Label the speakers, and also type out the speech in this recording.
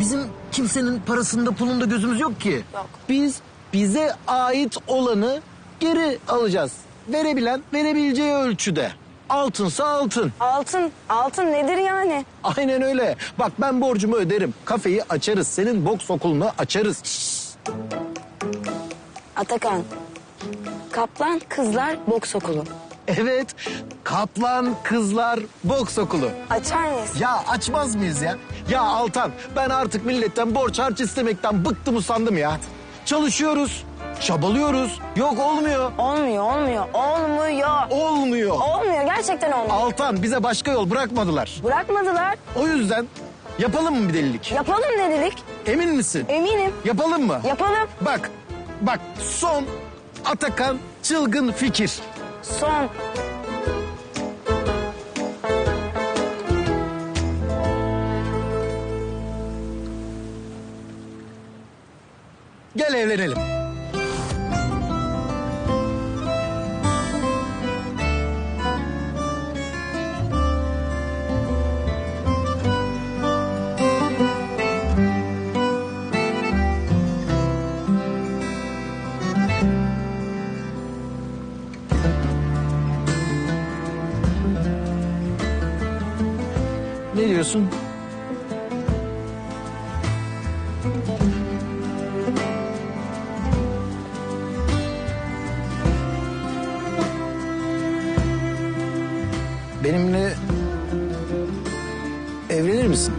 Speaker 1: bizim kimsenin parasında pulunda gözümüz yok ki.
Speaker 2: Yok.
Speaker 1: Biz bize ait olanı geri alacağız. Verebilen verebileceği ölçüde. Altınsa altın.
Speaker 2: Altın, altın nedir yani?
Speaker 1: Aynen öyle. Bak ben borcumu öderim. Kafeyi açarız. Senin boks okulunu açarız.
Speaker 2: Atakan, Kaplan Kızlar Boks Okulu.
Speaker 1: Evet. Kaplan Kızlar Boks Okulu.
Speaker 2: Açar mıyız?
Speaker 1: Ya açmaz mıyız ya? Ya Altan ben artık milletten borç harç istemekten bıktım usandım ya. Çalışıyoruz, çabalıyoruz. Yok olmuyor.
Speaker 2: Olmuyor, olmuyor, olmuyor.
Speaker 1: Olmuyor.
Speaker 2: Olmuyor, gerçekten olmuyor.
Speaker 1: Altan bize başka yol bırakmadılar.
Speaker 2: Bırakmadılar.
Speaker 1: O yüzden yapalım mı bir delilik?
Speaker 2: Yapalım dedik.
Speaker 1: Emin misin?
Speaker 2: Eminim.
Speaker 1: Yapalım mı?
Speaker 2: Yapalım.
Speaker 1: Bak, bak son Atakan çılgın fikir.
Speaker 2: Son.
Speaker 1: Gel evlenelim. Ne diyorsun? Benimle evlenir misin?